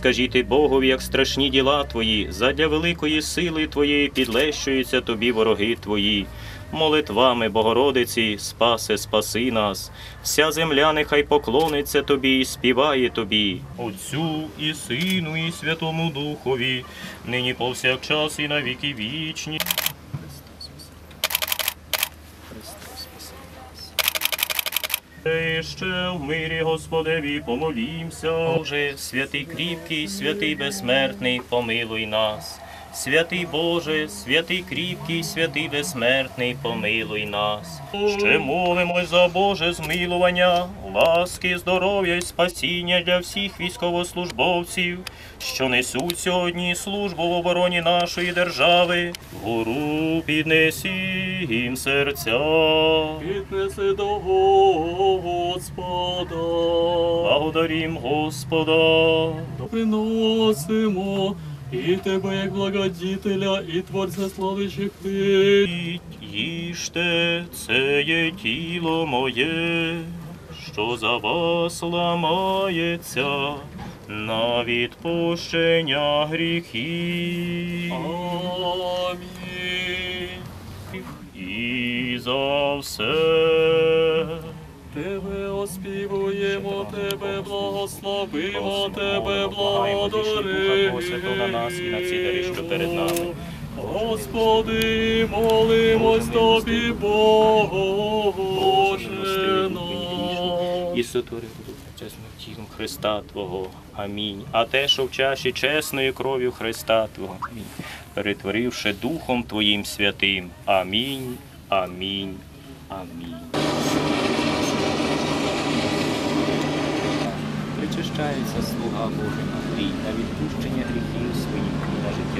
Скажіть Богові, як страшні діла твої, задля великої сили твоєї підлещуються тобі вороги твої. Молитвами Богородиці, спасе, спаси нас. Вся земля нехай поклониться тобі і співає тобі. Отцю і Сину, і Святому Духові, нині повсякчас і на віки вічні. І ще в мирі Господеві помолімся. Боже, святий кріпкий, святий безсмертний, помилуй нас. Святий Боже, святий кріпкий, святий безсмертний, помилуй нас. Ще молимось за Боже змилування, ласки, здоров'я і спасіння для всіх військовослужбовців, що несуть сьогодні службу в обороні нашої держави. Гору піднесі їм серця. Піднеси до Господа, Благодарім Господа. приносимо і тебе, як благодітеля, і творця славичих. Ідіть, Їжте, це є тіло моє, що за вас ламається на відпущення гріхів. Амінь. І за все. Тебе благословимо, тебе Благаємо, Святого на нас і на ці дари, що перед нами. Господи, молимось тобі, Боже наш. і сотвори чесним тілом Христа Твого. Амінь. А те, що в чаші чесною кров'ю Христа Твого, амінь. перетворивши Духом Твоїм святим. Амінь. Амінь. Амінь. прощається слуга Божий Андрій на відпущення гріхів своїх на життя.